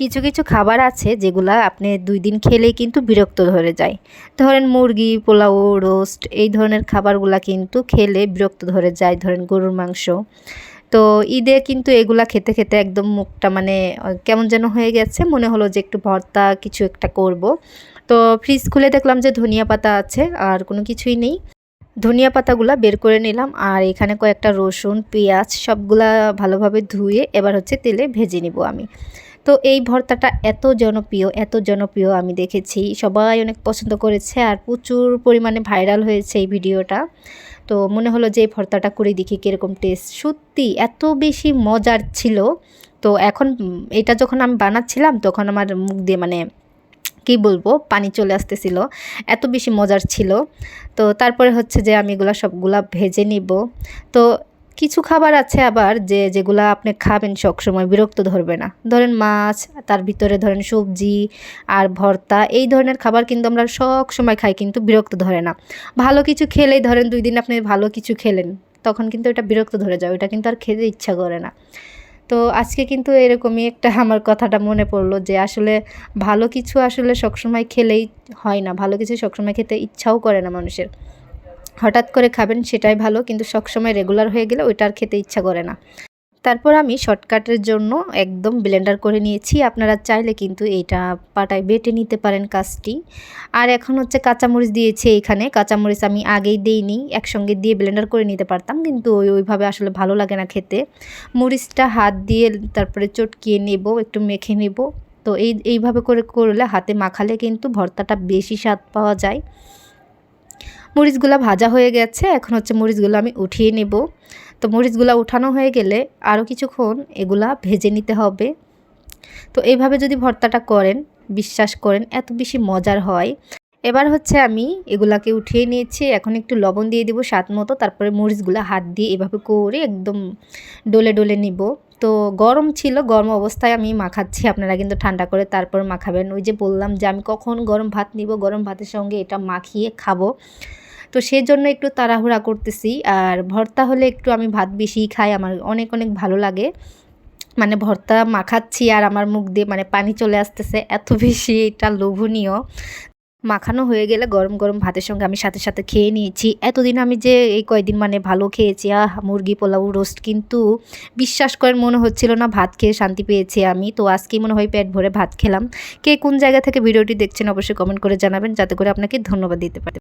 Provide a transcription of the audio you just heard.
কিছু কিছু খাবার আছে যেগুলা আপনি দুই দিন খেলেই কিন্তু বিরক্ত ধরে যায়। ধরেন মুরগি, পোলাও রোস্ট এই ধরনের খাবারগুলা কিন্তু খেলে বিরক্ত ধরে যায়, ধরেন গরুর মাংস। তো ঈদে কিন্তু এগুলা খেতে খেতে একদম মুখটা মানে কেমন যেন হয়ে গেছে, মনে হলো যে একটু ভর্তা কিছু একটা করব। তো ফ্রিজ খুলে দেখলাম যে ধনিয়া পাতা আছে, আর কোনো কিছুই নেই। ধনিয়া পাতাগুলা বের করে নিলাম, আর এখানে কয়েকটা রসুন, পেঁয়াজ সবগুলা ভালোভাবে ধুয়ে এবার হচ্ছে তেলে ভেজে নিব আমি। তো এই ভর্তাটা এত জনপ্রিয় এত জনপ্রিয় আমি দেখেছি। সবাই অনেক পছন্দ করেছে আর প্রচুর পরিমাণে ভাইরাল হয়েছে এই ভিডিওটা। তো মনে হলো যে এই ভর্তাটা করে দেখি কীরকম টেস্ট সত্যি এত বেশি মজার ছিল। তো এখন এটা যখন আমি বানাচ্ছিলাম তখন আমার মুখ দিয়ে মানে কি বলব, পানি চলে আসতেছিল। এত বেশি মজার ছিল। তো তারপরে হচ্ছে যে আমি এগুলো সবগুলা ভেজে নিব। তো কিছু খাবার আছে আবার যে যেগুলা আপনি খাবেন সবসময়, বিরক্ত ধরবে না। ধরেন মাছ, তার ভিতরে ধরেন সবজি আর ভর্তা, এই ধরনের খাবার কিন্তু আমরা সব সময় খাই কিন্তু বিরক্ত ধরে না। ভালো কিছু খেলেই ধরেন দুই দিন আপনি ভালো কিছু খেলেন, তখন কিন্তু এটা বিরক্ত ধরে যায় ওটা কিন্তু আর খেতে ইচ্ছা করে না। তো আজকে কিন্তু এরকমই একটা আমার কথাটা মনে পড়ল যে আসলে ভালো কিছু আসলে সবসময় খেলেই হয় না, ভালো কিছু সবসময় খেতে ইচ্ছাও করে না মানুষের। হঠাৎ করে খাবেন সেটাই ভালো, কিন্তু সবসময় রেগুলার হয়ে গেলে ওইটা আর খেতে ইচ্ছা করে না। তারপর আমি শর্টকাটের জন্য একদম ব্লেন্ডার করে নিয়েছি, আপনারা চাইলে কিন্তু এইটা পাটায় বেটে নিতে পারেন কাজটি। আর এখন হচ্ছে কাঁচামরিচ দিয়েছি এখানে কাঁচামরিচ আমি আগেই দিইনি, একসঙ্গে দিয়ে ব্লেন্ডার করে নিতে পারতাম, কিন্তু ওই ওইভাবে আসলে ভালো লাগে না খেতে। মরিচটা হাত দিয়ে তারপরে চটকিয়ে নেব, একটু মেখে নেব। তো এই, এইভাবে করে করলে হাতে মাখালে কিন্তু ভর্তাটা বেশি স্বাদ পাওয়া যায়। মরিচগুলো ভাজা হয়ে গেছে, এখন হচ্ছে মরিচগুলো আমি উঠিয়ে নেব। তো মরিচগুলো উঠানো হয়ে গেলে আরও কিছুক্ষণ এগুলা ভেজে নিতে হবে। তো এইভাবে যদি ভর্তাটা করেন, বিশ্বাস করেন, এত বেশি মজার হয়। এবার হচ্ছে আমি এগুলাকে উঠিয়ে নিয়েছি, এখন একটু লবণ দিয়ে দিব স্বাদ মতো, তারপরে মরিচগুলো হাত দিয়ে এভাবে করে একদম ডলে ডলে নিব। তো গরম ছিল, গরম অবস্থায় আমি মাখাচ্ছি, আপনারা কিন্তু ঠান্ডা করে তারপর মাখাবেন। ওই যে বললাম যে আমি কখন গরম ভাত নিব, গরম ভাতের সঙ্গে এটা মাখিয়ে খাব। তো সেই জন্য একটু তাড়াহুড়া করতেছি, আর ভর্তা হলে একটু আমি ভাত বেশিই খাই, আমার অনেক অনেক ভালো লাগে। মানে ভর্তা মাখাচ্ছি আর আমার মুখ দিয়ে মানে পানি চলে আসতেছে, এত বেশি এটা লোভনীয়। মাখানো হয়ে গেলে গরম গরম ভাতের সঙ্গে আমি সাথে সাথে খেয়ে নিয়েছি। এতদিন আমি যে এই কয়েকদিন মানে ভালো খেয়েছি, আহ, মুরগি, পোলাও, রোস্ট কিন্তু বিশ্বাস করেন মনে হচ্ছিল না ভাত খেয়ে শান্তি পেয়েছি আমি। তো আজকেই মনে হয় পেট ভরে ভাত খেলাম। কে কোন জায়গা থেকে ভিডিওটি দেখছেন অবশ্যই কমেন্ট করে জানাবেন, যাতে করে আপনাকে ধন্যবাদ দিতে পারে।